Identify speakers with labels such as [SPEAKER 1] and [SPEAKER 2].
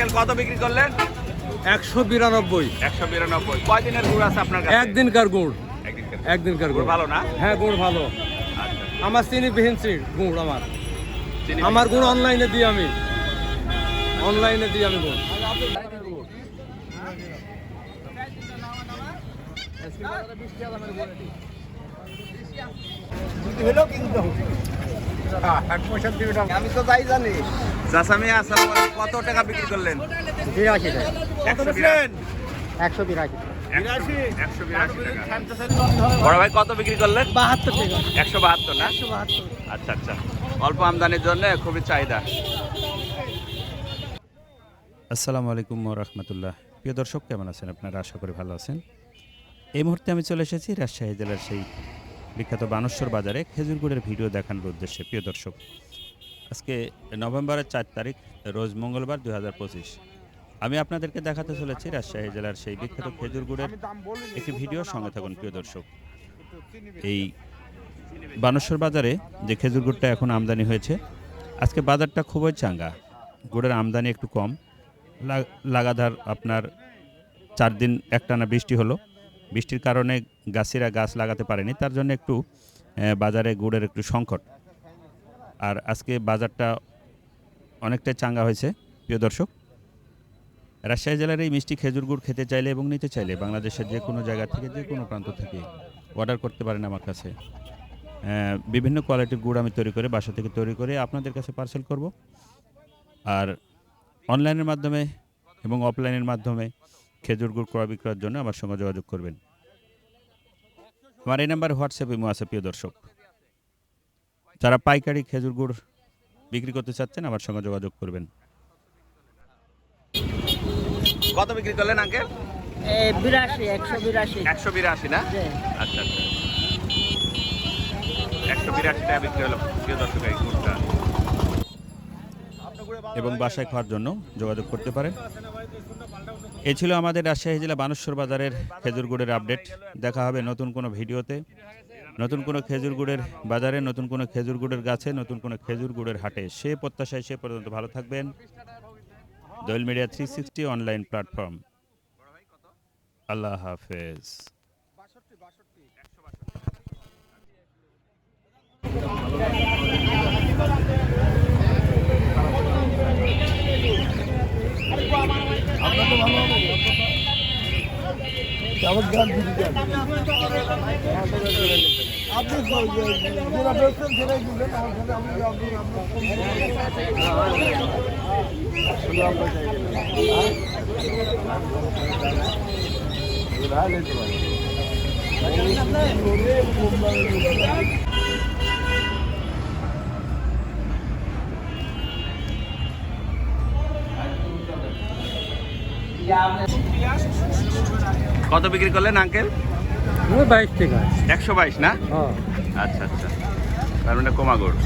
[SPEAKER 1] Uncle কত বিক্রি করলেন?
[SPEAKER 2] একশো বিরানব্বই।
[SPEAKER 1] একশো বিরানব্বই। কয় দিনের গুড় আছে আপনার কাছে?
[SPEAKER 2] একদিনকার গুড়।
[SPEAKER 1] একদিনকার গুড়। ভালো না?
[SPEAKER 2] হ্যাঁ গুড় ভালো।
[SPEAKER 1] আচ্ছা।
[SPEAKER 2] আমার চিনি বিহীন গুড় আমার। আমার গুড় অনলাইনে দিই আমি। অনলাইনে দিই আমি গুড়।
[SPEAKER 1] কত টাকা বিক্রি করলেন? একশো
[SPEAKER 3] বাহাত্তর
[SPEAKER 1] আচ্ছা আচ্ছা। অল্প আমদানির জন্য খুবই চাহিদা।
[SPEAKER 4] আসসালামু আলাইকুম রহমতুল্লাহ। প্রিয় দর্শক, কেমন আছেন আপনারা? আশা করি ভালো আছেন। এই মুহূর্তে আমি চলে এসেছি রাজশাহী জেলার সেই বিখ্যাত বানেশ্বর বাজারে খেজুর গুড়ের ভিডিও দেখানোর উদ্দেশ্যে, প্রিয় দর্শক। আজকে নভেম্বরের চার তারিখ, রোজ মঙ্গলবার দুই হাজার পঁচিশ। আমি আপনাদেরকে দেখাতে চলেছি রাজশাহী জেলার সেই বিখ্যাত খেজুর গুড়ের একটি ভিডিও। সঙ্গে থাকুন, প্রিয় দর্শক। এই বানেশ্বর বাজারে যে খেজুর গুড়টা এখন আমদানি হয়েছে, আজকে বাজারটা খুবই চাঙ্গা। গুড়ের আমদানি একটু কম। লা- লাগাতার আপনার চার দিন একটানা বৃষ্টি হলো। বৃষ্টির কারণে গাছিরা গাছ লাগাতে পারেনি, তার জন্য একটু বাজারে গুড়ের একটু সংকট। আর আজকে বাজারটা অনেকটাই চাঙ্গা হয়েছে, প্রিয় দর্শক। রাজশাহী জেলার এই মিষ্টি খেজুর গুড় খেতে চাইলে এবং নিতে চাইলে বাংলাদেশের যে কোনো জায়গা থেকে, যে কোনো প্রান্ত থেকে অর্ডার করতে পারেন আমার কাছে। বিভিন্ন কোয়ালিটির গুড় আমি তৈরি করে, বাসা থেকে তৈরি করে আপনাদের কাছে পার্সেল করব। আর অনলাইনের মাধ্যমে এবং অফলাইনের মাধ্যমে খেজুর গুড় ক্রয় বিক্রয়ের জন্য আমার সঙ্গে যোগাযোগ করবেন। আমার এই নাম্বার হোয়াটসঅ্যাপ ইমো আছে প্রিয় দর্শক। যারা পাইকারি খেজুর গুড় বিক্রি করতে চাচ্ছেন আমার সঙ্গে যোগাযোগ করবেন।
[SPEAKER 1] কত বিক্রি করলেন আঙ্কেল?
[SPEAKER 3] বিরাশি একশো বিরাশি।
[SPEAKER 1] একশো বিরাশি না? আচ্ছা আচ্ছা। একশো বিরাশি টাকা বিক্রি হলো প্রিয় দর্শক এই গুড়টা।
[SPEAKER 4] এবং বাসায় খাওয়ার জন্য যোগাযোগ করতে পারেন। এ ছিল আমাদের রাজশাহী জেলা বানেশ্বর বাজারের খেজুর গুড়ের আপডেট। দেখা হবে নতুন কোনো ভিডিওতে। নতুন কোনো খেজুর গুড়ের বাজারে, নতুন কোনো খেজুর গুড়ের গাছে, নতুন কোনো খেজুর গুড়ের হাটে। সে প্রত্যাশায় সে পর্যন্ত ভালো থাকবেন। Doyel media three sixty online platform. আল্লাহ হাফেজ।
[SPEAKER 3] Çavuktan gideceğim. Abi soracağız. Buna böksün kere güzel. Ama kere abi yavru yavru. Şunu al bakayım. Ha?
[SPEAKER 1] কত বিক্রি করলেন আঙ্কেল
[SPEAKER 2] বাইশ টাকা।
[SPEAKER 1] একশো বাইশ না?
[SPEAKER 2] হ্যাঁ।
[SPEAKER 1] আচ্ছা আচ্ছা। তার মানে কমাগড়।